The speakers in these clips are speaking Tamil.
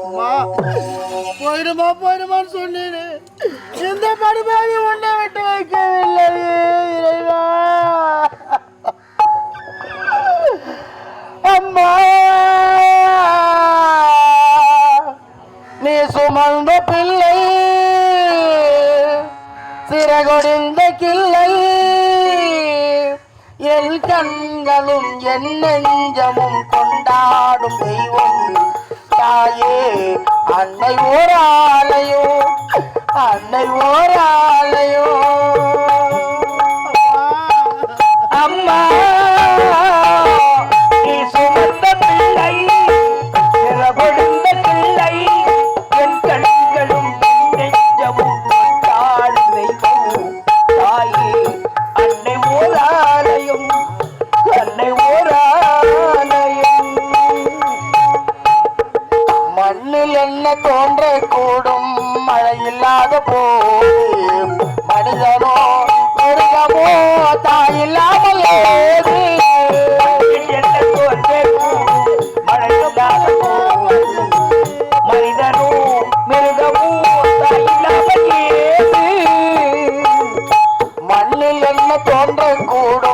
அம்மா, போயிடுமா போயிடுமான்னு சொன்னீரு. இந்த படுபாவி உன்னை விட்டு வைக்கவில்லை இறைவா. அம்மா. நீ சுமந்த பிள்ளை சிறகொடிந்த கிள்ளை எல் என் கண்களும் என் நெஞ்சமும் கொண்டாடும் தெய்வம். தாயே அன்னை ஓராலையோ அன்னை ஓராலையோ அம்மா கூட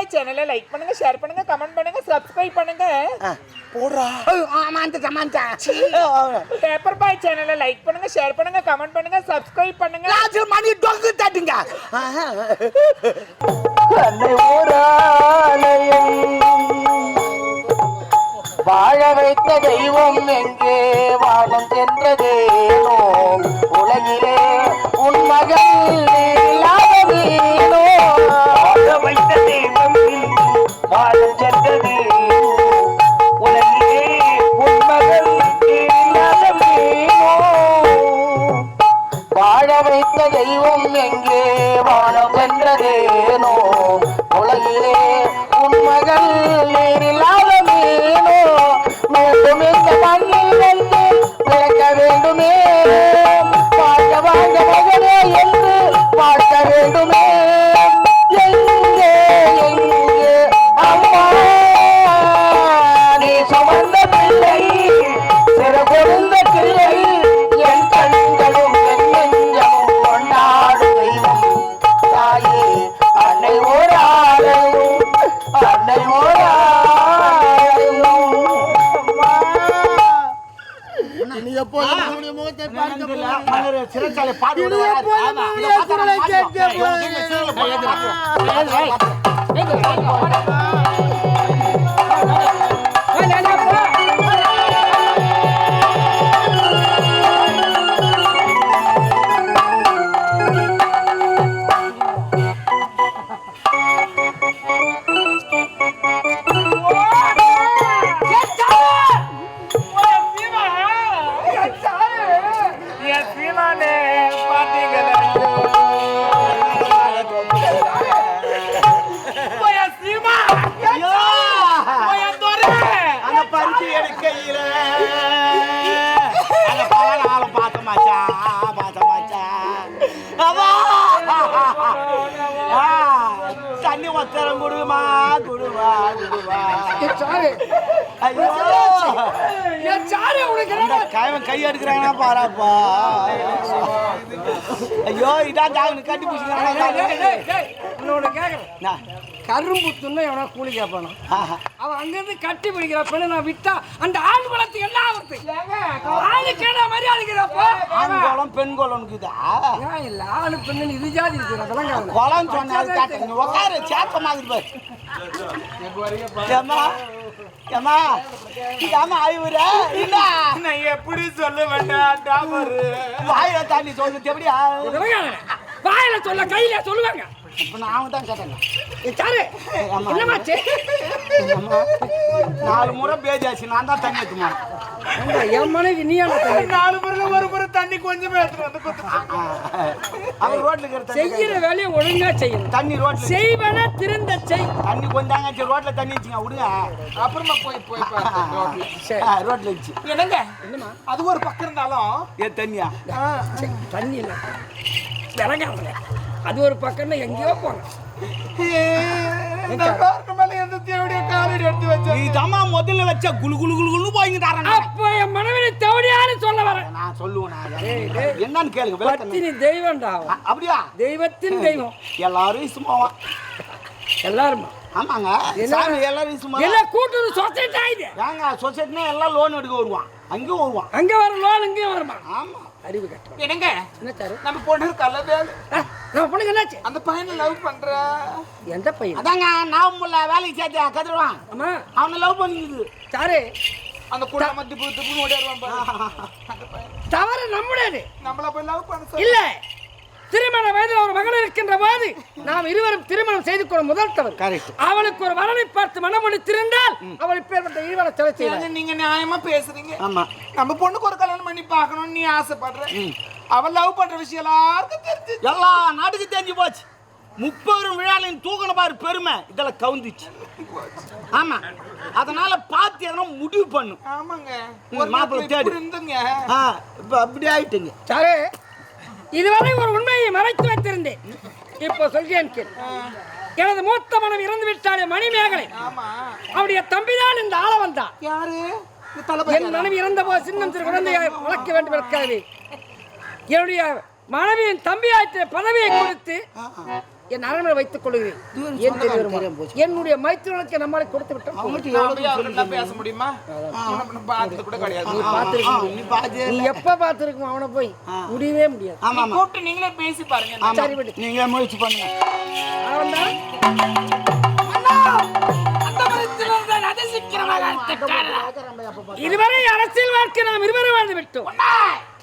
பாய் சேனலை லைக் பண்ணுங்க ஷேர் பண்ணுங்க கமெண்ட் பண்ணுங்க சப்ஸ்கிரைப் பண்ணுங்க. போடுறா. மாந்தா மாந்தா பேப்பர் பாய் சேனலை லைக் பண்ணுங்க ஷேர் பண்ணுங்க கமெண்ட் பண்ணுங்க சப்ஸ்கிரைப் பண்ணுங்க. ராஜு மணி டொங்கு தட்டுங்க. அன்னை வாழ வைத்த தெய்வம் எங்கே வானம் சென்றதேனோ உலகிலே உன் மகள் வைத்த தெய்வம் எங்கே? வானம் வென்றதேனோ நம்முடைய முகத்தை பார்க்க சிறைச்சாலை பாடு கேட்க ஐயோ. இந்த கைவன் கை எடுக்கிறாங்கன்னா பாராப்பா? ஐயோ இதான் தாங்க கட்டி பிடிச்சிக்கிறாங்க கரும்புத்துன்னு எவனா கூலி கேட்பானா ஆஹா. அவன் அங்கிருந்து கட்டி பிடிக்கிற பெண்ணை நான் விட்டா அந்த ஆண் குலத்துக்கு என்ன ஆகுது ஆளுக்கு என்ன மரியாதை இருக்கிறப்போ ஆண் கோலம் பெண் இல்ல ஆளு பெண்ணு இது ஜாதி இருக்கிற சொன்னாரு கேட்டேன் உட்காரு சேத்த மாதிரி ஏம்மா இதாம்மா ஐவர இல்ல நான் எப்படி சொல்ல வேண்டாம் டாமரு வாயில தாண்டி சொல்லுது எப்படியா? வாயில சொல்ல கையில சொல்லுவாங்க. இப்ப நான் அவங்க தான் ஏய், சாரு. என்னமாச்சு அம்மா, நாலு முறை பேஜாச்சு நான் தான் ஏங்க, என் மனைவி நீ? நாலு முறையில ஒரு முறை தண்ணி கொஞ்சமே அவர் ரோட்ல இருக்கிற செய்யற வேலையை ஒழுங்கா செய்யணும். தண்ணி ரோட்ல செய்வன திருந்த செய். தண்ணி கொஞ்சம் ரோட்ல தண்ணி வச்சுங்க விடுங்க. அப்புறமா போய் போய் ரோட்ல. வச்சு என்னங்க? என்னம்மா? அது ஒரு பக்கம் இருந்தாலும் ஏன் தண்ணியா? தண்ணி இல்லை. அது ஒரு பக்கம்னா எங்கேயோ போங்க இந்த காருக்கு மேல எந்த தேவடிய காலடி எடுத்து வச்ச நீ தம்மா முதல்ல வச்ச குளு குளு குளு குளு போயிங்க தரேன் அப்போ என் மனைவி தேவடியான்னு சொல்ல வரேன் நான் சொல்லுவேன் நான். என்னன்னு கேளுங்க பத்தினி தெய்வம்டா அப்படியா? தெய்வத்தின் தெய்வம். எல்லாரும் சும்மாவா? எல்லாருமா? ஆமாங்க? சாமி எல்லாரும் சும்மா எல்லாம் கூட்டுறது சொசைட்டி ஆயுது ஏங்க சொசைட்டினா எல்லாம் லோன் எடுக்க வருவான். அங்கேயும் வருவான். அங்க வர லோன் இங்கேயும் வருமா? ஆமா. அறிவு கட்டணும் என்னங்க? என்ன சாரு நம்ம பொண்ணு ஆ, நம்ம பொண்ணுக்கு என்னாச்சு? அந்த பையனை லவ் பண்ற. எந்த பையன்? அதாங்க நான் முல்ல வேலைக்கு சேர்த்து கதிரவான் அம்மா. அவனை லவ் பண்ணிக்குது. சாரு அந்த குள்ள மத்தி புத்து புத்து ஓடிடுவான் தவறு நம்முடையது நம்மள போய் லவ் பண்ண. இல்ல. திருமண வயதில் ஒரு மகள் இருக்கின்ற போது நாம் இருவரும் திருமணம் செய்து கொள்ள முதல் தவறு. அவளுக்கு ஒரு வரனை பார்த்து மனமொழித்திருந்தால் அவள் இப்பேற்பட்ட செலவு ஏங்க செய்வாள். நீங்க நியாயமா பேசுறீங்க. ஆமா. நம்ம பொண்ணுக்கு ஒரு கல்யாணம் பண்ணி பார்க்கணும்னு நீ ஆசைப்படுற. அவன் லவ் பண்ற விஷயம் எல்லாருக்கும் தெரிஞ்சு. எல்லா நாட்டுக்கு தெரிஞ்சு போச்சு. முப்பெரும் விழாலையும் தூக்கணும் பாரு பெருமை. இதெல்லாம் கவுந்துச்சு. ஆமா. அதனால பார்த்து எதனா முடிவு பண்ணு. ஆமாங்க. மாப்பிள்ளை தேடு. இருந்துங்க. ஆ இப்போ அப்படி ஆயிட்டுங்க. சாரு இதுவரை ஒரு உண்மையை மறைத்து வைத்திருந்தேன். இப்போ சொல்கிறேன் கேள் எனது மூத்த மனம் இறந்து விட்டாலே மணிமேகலை. ஆமா. அவருடைய தம்பிதான் இந்த ஆள வந்தான் யாரு என் மனைவி இறந்த போது சின்னம் சிறு குழந்தையை வளர்க்க வேண்டும் என்பதற்காகவே என்னுடைய மனைவியின் தம்பியாற்ற பதவியை கொடுத்து என் அரண்மனை வைத்துக் கொள்கிறேன்? என்னுடைய மைத்திரனுக்கு நம்மளை கொடுத்து விட்டோம். பேச முடியுமா? நீ எப்ப பார்த்திருக்கும் அவனை போய் முடியவே முடியாது. கூப்பிட்டு நீங்களே பேசி பாருங்க. சரி விடு. நீங்க முயற்சி பண்ணுங்க. அவன் இதுவரை அரசியல் வாழ்க்கை நாம் இருவரும் வாழ்ந்து விட்டோம்.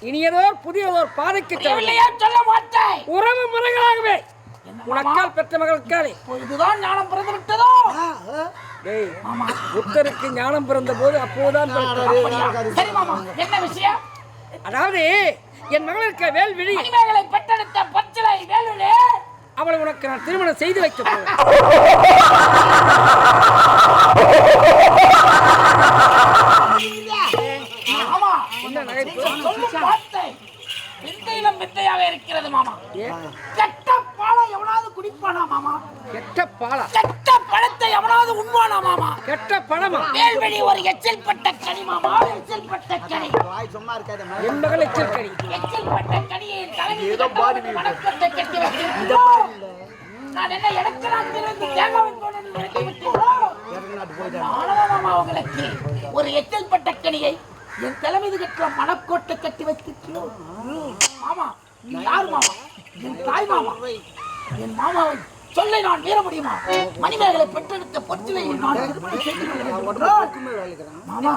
இனி ஏதோ புதியதோர் பாதைக்கு சொல்ல மாட்டேன். உறவு முறைகளாகவே. உனக்கால் பெற்ற மகளுக்காலே இதுதான் ஞானம் பிறந்து விட்டதோ? புத்தருக்கு ஞானம் பிறந்த போது மாமா. என்ன விஷயம்? அதாவது என் மகளுக்கு வேல்விழி. மணிமேகலை பெற்றெடுத்த பச்சிலை வேலுலே அவளை உனக்கு நான் திருமணம் செய்து வைக்க போறேன் மாமா என்ன நகைப்பு சொல்லும் வார்த்தை வித்தையிலும் வித்தையாக இருக்கிறது மாமா? கெட்ட பாலை எவனாவது குடிப்பானா மாமா? கெட்ட பாலா? கெட்ட பழத்தை எவனாவது உண்பானா மாமா? கெட்ட பணமா வேல்வெளி ஒரு எச்சில் பட்ட கனி மாமா. எச்சில் பட்ட கனி. வாய் சும்மா இருக்காத என் மகள் எச்சரிக்கை எச்சில் பட்ட கனியை கட்டவனுக்கு வணக்கத்தை கட்டி வைத்திருக்கிறோம் நான் என்ன எனக்கு நான் தேங்காவை கொண்டு வந்து ஒரு எச்சில் பட்ட கனியை என் தலைமீது கட்டுற மணக்கோட்டை கட்டி வைத்திருக்கிறோம். மாமா நீ யார் மாமா? என் தாய் மாமா. என் மாமாவை சொல்லை நான் மீற முடியுமா? மணிமேகலை பெற்றெடுத்த பொற்றிலை நான் திருமணம் செய்து கொள்கிறேன். மாமா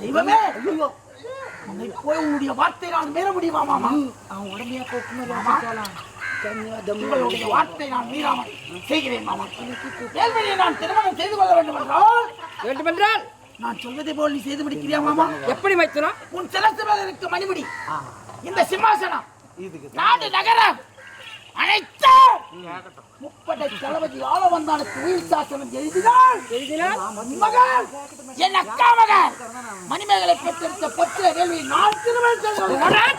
தெய்வமே ஐயோ. உன்னை போய் உன்னுடைய வார்த்தை நான் மீற முடியுமா மாமா? அவன் உடமையா உங்களுடைய வார்த்தை நான் மீறாமல் செய்கிறேன் மாமா. நான் திருமணம் செய்து கொள்ள வேண்டும் என்றால் வேண்டுமென்றால் நான் சொல்வதை போல் நீ செய்து முடிக்கிறியா மாமா? எப்படி மைத்துனா? உன் சிலசிற்கு மணிமுடி. இந்த சிம்மாசனம். நாடு நகரம் அனைத்து முப்படை தளபதி ஆள வந்தானுக்கு உயிர் சாசனம் எழுதினால் மகள் என் அக்கா மகள் மணிமேகலை பெற்றெடுத்த பொற்ற வேள்வி நான் திருமணம்.